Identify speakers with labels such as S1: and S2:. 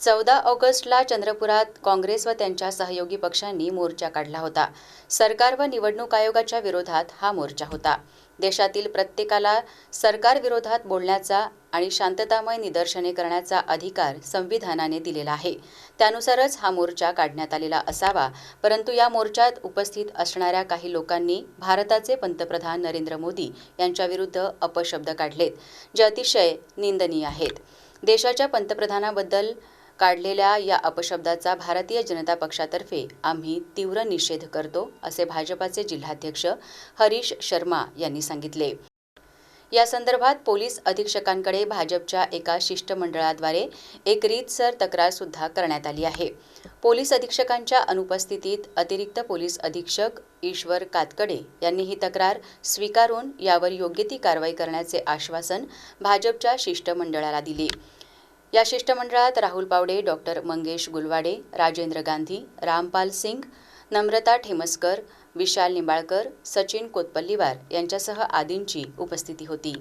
S1: चौदा ऑगस्टला चंद्रपुरात काँग्रेस व त्यांच्या सहयोगी पक्षांनी मोर्चा काढला होता. सरकार व निवडणूक आयोगाच्या विरोधात हा मोर्चा होता. देशातील प्रत्येकाला सरकारविरोधात बोलण्याचा आणि शांततामय निदर्शने करण्याचा अधिकार संविधानाने दिलेला आहे. त्यानुसारच हा मोर्चा काढण्यात आलेला असावा. परंतु या मोर्चात उपस्थित असणाऱ्या काही लोकांनी भारताचे पंतप्रधान नरेंद्र मोदी यांच्याविरुद्ध अपशब्द काढलेत जे अतिशय निंदनीय आहेत. देशाच्या पंतप्रधानाबद्दल काढलेल्या या अपशब्दाचा भारतीय जनता पक्षातर्फे आम्ही तीव्र निषेध करतो असे भाजपाचे जिल्हाध्यक्ष हरीश शर्मा यांनी सांगितले. या संदर्भात पोलीस अधीक्षकांकडे भाजपच्या एका शिष्टमंडळाद्वारे एक रीतसर तक्रार सुद्धा करण्यात आली आहे. पोलीस अधीक्षकांच्या अनुपस्थितीत अतिरिक्त पोलीस अधीक्षक ईश्वर कातकडे यांनी ही तक्रार स्वीकारून यावर योग्य ती कारवाई करण्याचे आश्वासन भाजपच्या शिष्टमंडळाला दिले. या शिष्टमंडळात राहुल पावडे डॉक्टर मंगेश गुलवाडे राजेंद्र गांधी रामपाल सिंग नम्रता ठेमसकर विशाल निंबाळकर सचिन कोतपल्लीवार यांच्यासह आदींची उपस्थिती होती.